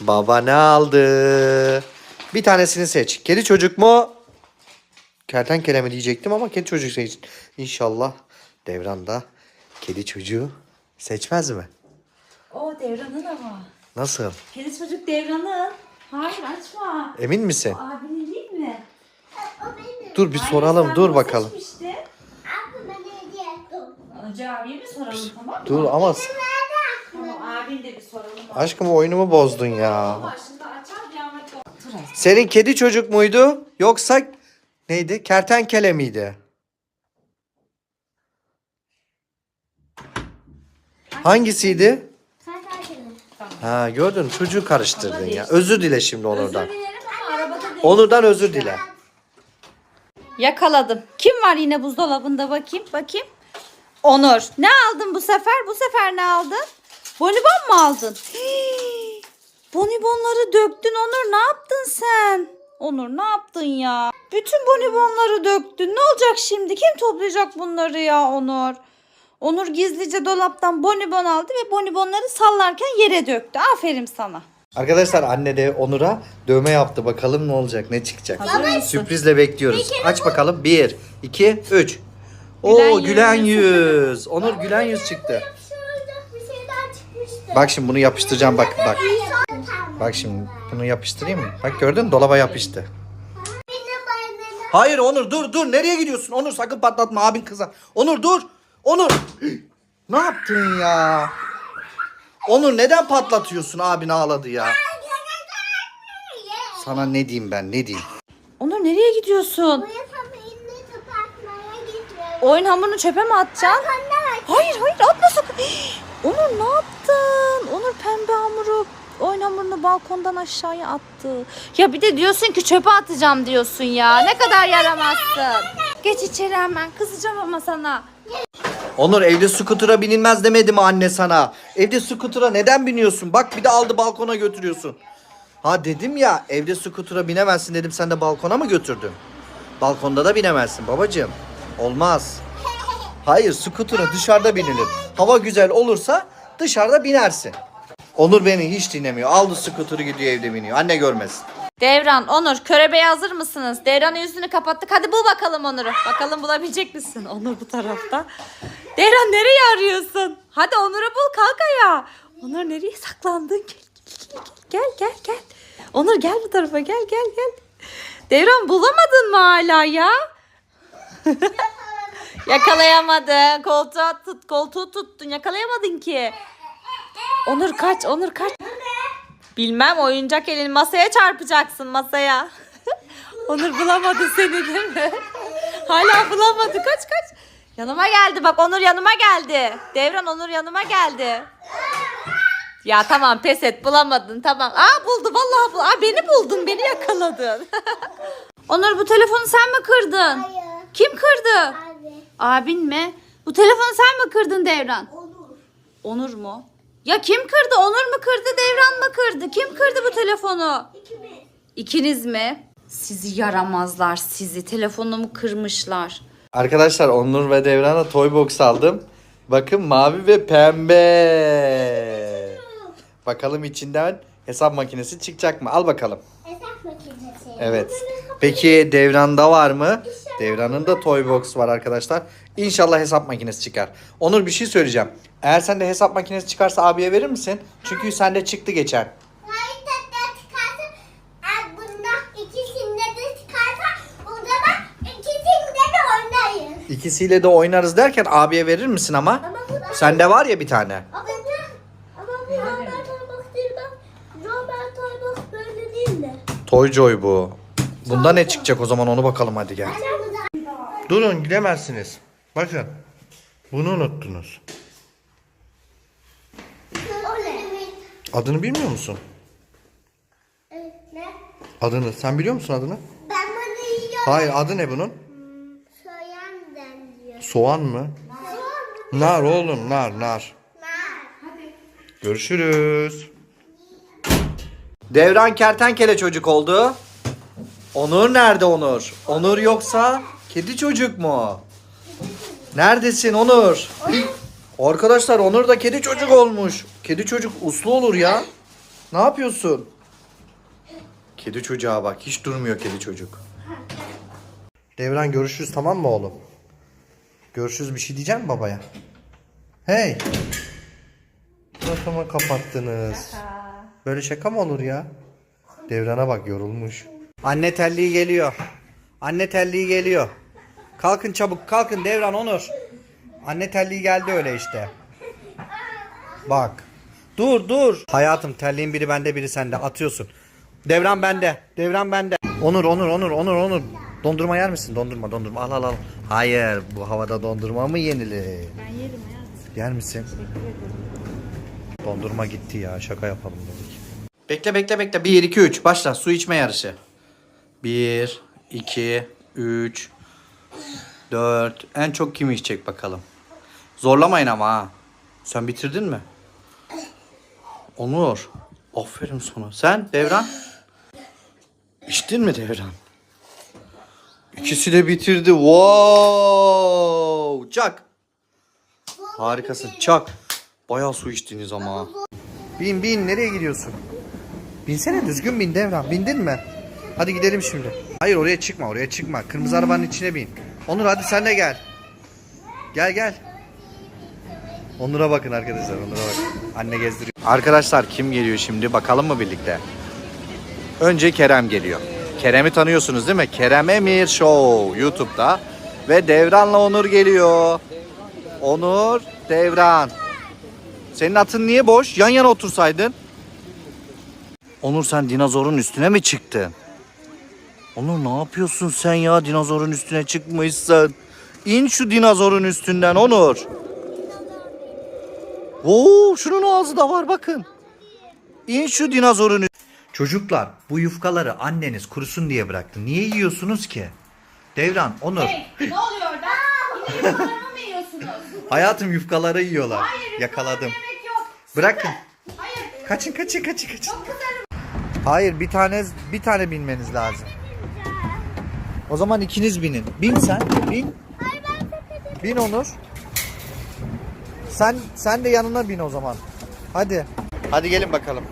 Baba ne aldı? Bir tanesini seç. Kedi çocuk mu? Kertenkele mi diyecektim ama kedi çocuk seç. İnşallah Devran da kedi çocuğu seçmez mi? O devranın ama. Nasıl? Kedi çocuk devranın. Hayır açma. Emin misin? Abinin değil mi? O benim. Dur bir Hayır, soralım. sen Dur bunu bakalım. seçmiştin. Abi bana hediye ettim. Önce abiye mi soralım tamam mı? Dur ama Tamam abin de bir soralım. aşkım oyunumu bozdun ya. Ama şimdi açar. Senin kedi çocuk muydu? Yoksa neydi? Kertenkele miydi? Hangisiydi? Ha gördün mü? çocuğu karıştırdın ya. Özür dile şimdi Onur'dan. Onur'dan özür dile. Yakaladım. Kim var yine buzdolabında bakayım? Bakayım. Onur. Ne aldın bu sefer? Bu sefer ne aldın? Bonibon mu aldın? Hii! Bonibonları döktün Onur. Ne yaptın sen? Onur ne yaptın ya? Bütün bonibonları döktün. Ne olacak şimdi? Kim toplayacak bunları ya Onur? Onur gizlice dolaptan bonibon aldı ve bonibonları sallarken yere döktü. Aferin sana. Arkadaşlar anne de Onur'a dövme yaptı. Bakalım ne olacak, ne çıkacak. Hazır mısın? Sürprizle bekliyoruz. Aç bakalım. 1, 2, 3. Gülen Oo gülen yüz. Onur gülen yüz çıktı. Bak şimdi bunu yapıştıracağım bak bak. Bak. Şimdi bunu yapıştırayım mı? Bak gördün mü? dolaba yapıştı. Hayır Onur dur dur nereye gidiyorsun? Onur sakın patlatma abin kıza. Onur dur. Onur. ne yaptın ya? Onur neden patlatıyorsun abin ağladı ya. Sana ne diyeyim ben ne diyeyim. Onur nereye gidiyorsun? Oyun hamurunu çöpe mi atacaksın? Hayır hayır atma sakın. Onur ne yaptın? Onur pembe hamuru oyun hamurunu balkondan aşağıya attı. Ya bir de diyorsun ki çöpe atacağım diyorsun ya. Ne kadar yaramazsın. Geç içeri hemen kızacağım ama sana. Onur evde skutura binilmez demedi mi anne sana? Evde skutura neden biniyorsun? Bak bir de aldı balkona götürüyorsun. Ha dedim ya evde skutura binemezsin dedim sen de balkona mı götürdün? Balkonda da binemezsin babacığım. Olmaz. Hayır skutura dışarıda binilir. Hava güzel olursa dışarıda binersin. Onur beni hiç dinlemiyor. Aldı skuturu gidiyor evde biniyor. Anne görmesin. Devran, Onur, körebeğe hazır mısınız? Devran'ın yüzünü kapattık. Hadi bul bakalım Onur'u. Bakalım bulabilecek misin? Onur bu tarafta. Devran nereye arıyorsun? Hadi Onur'u bul kalk ayağa. Onur nereye saklandın? Gel, gel, gel, gel, gel. Onur gel bu tarafa gel, gel, gel. Devran bulamadın mı hala ya? Yakalayamadın. Koltuğa tut, koltuğu tuttun. Yakalayamadın ki. Onur kaç, Onur kaç. Bilmem oyuncak elini masaya çarpacaksın masaya. Onur bulamadı seni değil mi? Hala bulamadı. Kaç kaç. Yanıma geldi bak Onur yanıma geldi. Devran Onur yanıma geldi. Ya tamam pes et bulamadın tamam. Aa buldu vallahi buldu. Aa beni buldun beni yakaladın. Onur bu telefonu sen mi kırdın? Hayır. Kim kırdı? Abi. Abin mi? Bu telefonu sen mi kırdın Devran? Olur. Onur mu? Ya kim kırdı? Onur mu kırdı? Devran mı kırdı? Kim kırdı bu telefonu? İkimiz. İkiniz mi? Sizi yaramazlar sizi. Telefonumu kırmışlar. Arkadaşlar Onur ve Devran'a toy box aldım. Bakın mavi ve pembe. Bakalım içinden hesap makinesi çıkacak mı? Al bakalım. Hesap makinesi. Evet. Peki Devran'da var mı? Devran'ın da toy box var arkadaşlar. İnşallah hesap makinesi çıkar. Onur bir şey söyleyeceğim. Eğer sende hesap makinesi çıkarsa abiye verir misin? Çünkü sende çıktı geçen. Hayır tekrar çıkarsa eğer bundan ikisinde de çıkarsa o zaman ikisinde de oynayız. İkisiyle de oynarız derken abiye verir misin ama? Ama bu da Sende var ya bir tane. ama bu ama bu Robert Toybox değil bak. Robert Toybox böyle değil de. Toy Joy bu. Bunda ne çıkacak o zaman onu bakalım hadi gel. Sen Durun gidemezsiniz. Bakın. Bunu unuttunuz. Adını bilmiyor musun? Ne? Adını. Sen biliyor musun adını? Ben bunu yiyorum. Hayır adı ne bunun? Soyan deniliyor. Soğan mı? Nar oğlum nar nar. Görüşürüz. Devran kertenkele çocuk oldu. Onur nerede Onur? Onur yoksa kedi çocuk mu? Neredesin Onur? Arkadaşlar Onur da kedi çocuk olmuş. Kedi çocuk uslu olur ya. Ne yapıyorsun? Kedi çocuğa bak. Hiç durmuyor kedi çocuk. Devran görüşürüz tamam mı oğlum? Görüşürüz bir şey diyeceğim mi babaya? Hey! Kafama kapattınız. Böyle şaka mı olur ya? Devran'a bak yorulmuş. Anne telliği geliyor. Anne telliği geliyor. Kalkın çabuk kalkın Devran Onur. Anne telliği geldi öyle işte. Bak. Dur dur. Hayatım terliğin biri bende biri sende atıyorsun. Devran bende. Devran bende. Onur Onur Onur Onur Onur. Dondurma yer misin? Dondurma dondurma al al al. Hayır bu havada dondurma mı yenilir? Ben yerim hayat. Yer misin? Dondurma gitti ya şaka yapalım dedik. Bekle bekle bekle 1 2 3 başla su içme yarışı. 1 2 3 4 en çok kim içecek bakalım. Zorlamayın ama ha. Sen bitirdin mi? Onur. Aferin sana. Sen Devran? İçtin mi Devran? İkisi de bitirdi. Wow! Çak. Harikasın. Çak. Bayağı su içtiniz ama. Bin bin nereye gidiyorsun? Binsene düzgün bin Devran. Bindin mi? Hadi gidelim şimdi. Hayır oraya çıkma oraya çıkma. Kırmızı arabanın içine bin. Onur hadi sen de gel. Gel gel. Onur'a bakın arkadaşlar Onur'a bakın. Anne gezdiriyor. Arkadaşlar kim geliyor şimdi bakalım mı birlikte? Önce Kerem geliyor. Kerem'i tanıyorsunuz değil mi? Kerem Emir Show YouTube'da. Ve Devran'la Onur geliyor. Onur, Devran. Senin atın niye boş? Yan yana otursaydın. Onur sen dinozorun üstüne mi çıktın? Onur ne yapıyorsun sen ya? Dinozorun üstüne çıkmışsın. İn şu dinozorun üstünden Onur. Oo, şunun ağzı da var bakın. İn şu dinozorun Çocuklar bu yufkaları anneniz kurusun diye bıraktı. Niye yiyorsunuz ki? Devran, Onur. ne oluyor orada? Yine yufkalarımı mı yiyorsunuz? Hayatım yufkaları yiyorlar. Hayır, Yakaladım. yemek yok. Bırakın. Hayır. Kaçın kaçın kaçın kaçın. Hayır bir tane bir tane binmeniz lazım. O zaman ikiniz binin. Bin sen. Bin. Bin Onur. Sen sen de yanına bin o zaman. Hadi. Hadi gelin bakalım.